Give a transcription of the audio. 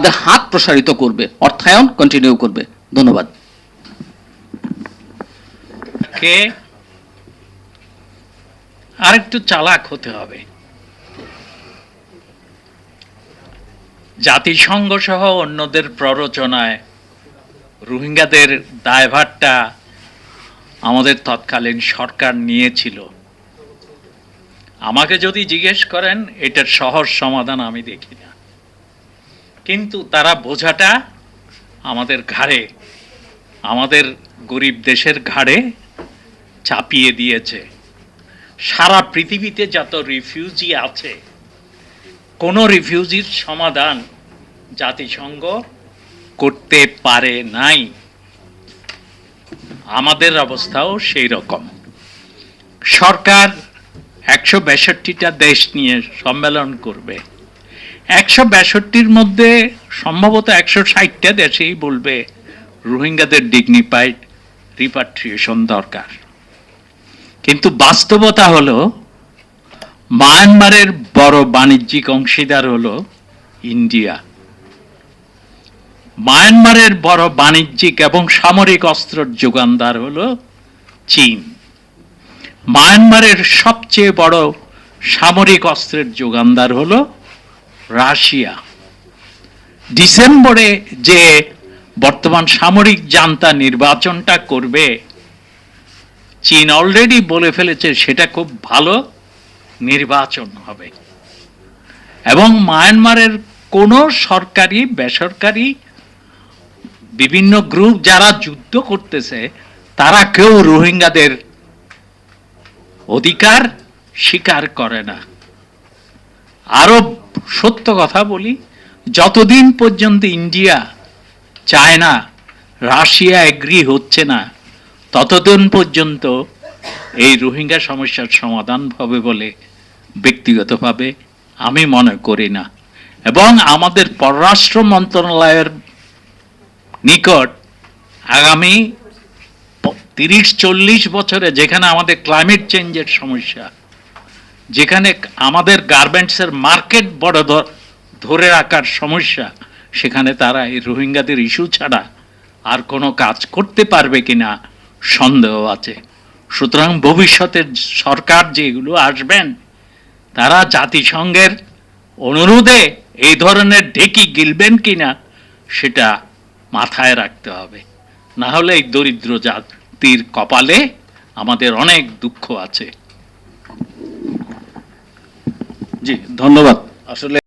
তাদের হাত প্রসারিত করবে, অর্থায়ন কন্টিনিউ করবে। ধন্যবাদ। কে? আরেকটু চালাক হতে হবে। জাতিসংঘ সহ অন্যদের প্ররোচনায় রোহিঙ্গাদের দায়ভারটা আমাদের তৎকালীন সরকার নিয়েছিল। আমাকে যদি জিজ্ঞেস করেন, এটার সহজ সমাধান আমি দেখি না। কিন্তু তারা বোঝাটা আমাদের ঘাড়ে, আমাদের গরিব দেশের ঘাড়ে চাপিয়ে দিয়েছে। সারা পৃথিবীতে যত রিফিউজি আছে, কোন রিফিউজির সমাধান জাতিসংঘ করতে পারে নাই। আমাদের অবস্থাও সেই রকম। সরকার একশো বেষট্টিটা দেশ নিয়ে সম্মেলন করবে। একশো বেষট্টির মধ্যে সম্ভবত একশো ষাটটা দেশেই বলবে রোহিঙ্গাদের ডিগনিফাইড রিপাট্রিয়েশন দরকার। কিন্তু বাস্তবতা হলো, মায়ানমারের বড় বাণিজ্যিক অংশীদার হলো ইন্ডিয়া। মায়ানমারের বড় বাণিজ্যিক এবং সামরিক অস্ত্রের যোগানদার হলো চীন। মায়ানমারের সবচেয়ে বড় সামরিক অস্ত্রের যোগানদার হলো রাশিয়া। ডিসেম্বরে যে বর্তমান সামরিক জান্তা নির্বাচনটা করবে, চীন অলরেডি বলে ফেলেছে সেটা খুব ভালো নির্বাচন হবে। এবং মায়ানমারের কোনো সরকারি, বেসরকারি বিভিন্ন গ্রুপ যারা যুদ্ধ করতেছে, তারা কেউ রোহিঙ্গাদের অধিকার স্বীকার করে না। আরও সত্য কথা বলি, যতদিন পর্যন্ত ইন্ডিয়া, চায়না, রাশিয়া এগ্রি হচ্ছে না, ততদিন পর্যন্ত এই রোহিঙ্গা সমস্যার সমাধান হবে বলে ব্যক্তিগতভাবে আমি মনে করি না। এবং আমাদের পররাষ্ট্র মন্ত্রণালয়ের নিকট আগামী তিরিশ, চল্লিশ বছরে যেখানে আমাদের ক্লাইমেট চেঞ্জের সমস্যা যেখানে আমাদের গার্মেন্টসের মার্কেট বড় ধরে রাখার সমস্যা, সেখানে তারা এই রোহিঙ্গাদের ইস্যু ছাড়া আর কোনো কাজ করতে পারবে কিনা সন্দেহ আছে। সুতরাং ভবিষ্যতের সরকার যেগুলো আসবেন, তারা জাতিসংঘের অনুরোধে এই ধরনের ঢেকি গিলবেন কিনা, সেটা মাথায় রাখতে হবে। না হলে এই দরিদ্র জাতির কপালে আমাদের অনেক দুঃখ আছে। জি ধন্যবাদ। আসলে